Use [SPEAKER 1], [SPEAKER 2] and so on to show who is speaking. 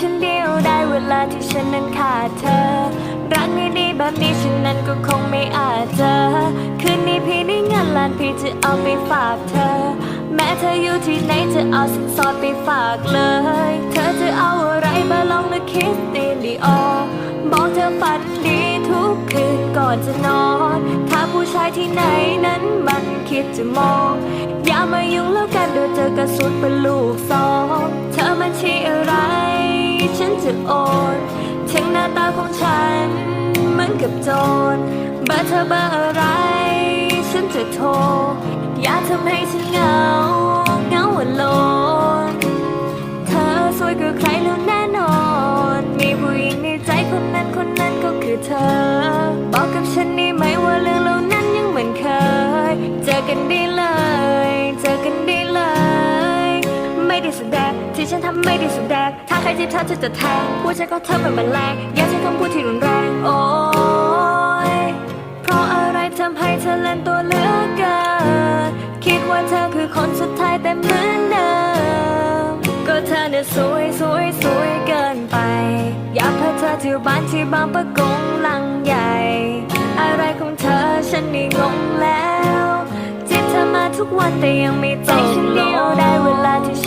[SPEAKER 1] ฉันเดียวได้เวลาที่ฉันนั้นขาดเธอ รักไม่ดีแบบนี้ฉันนั้นก็คงไม่อาจเจอ คืนนี้พี่ได้งินลานพี่จะเอาไปฝากเธอ แม้เธออยู่ที่ไหนจะเอาสินสอดไปฝากเลย เธอจะเอาอะไรมาลองนึกคิดตีนดีออบอกเธอฝันดีทุกคืนก่อนจะนอน ถ้าผู้ชายที่ไหนนั้นมันคิดจะมอง อย่ามายุ่งแล้วกันเดี๋ยวเจอกระสุนเป็นลูกสอง จะโอนถึงหน้าตาของฉันเหมือนกับโจรเบอร์เธอเบอร์อะไร ฉันจะโทร อย่าทำให้ฉันเหงาเหงาอโลนเธอสวยกว่าใครแล้วแน่นอน มีผู้หญิงในใจคนนั้นคนนั้นก็คือเธอ บอกกับฉันได้ไหมว่าเรื่องเหล่านั้นยังเหมือนเคย เจอกันได้ ที่ฉันทำไม่ได้แสดงถ้าใครจีบเธอเธอจะแทงพูดใจก็เธอเหมือนแมลงอย่าใช้คำพูดที่รุนแรงโอ้ยเพราะอะไรทำให้เธอเล่นตัวเหลือเกินคิดว่าเธอคือคนสุดท้ายแต่เหมือนเดิมก็เธอเนี่ยสวยสวยสวยเกินไป อยากพาเธอที่บ้านที่บางประกงหลังใหญ่ อะไรของเธอฉันนี่งงแล้วจีบเธอมาทุกวันแต่ยังไม่ใจฉันเดียวได้เวลาที่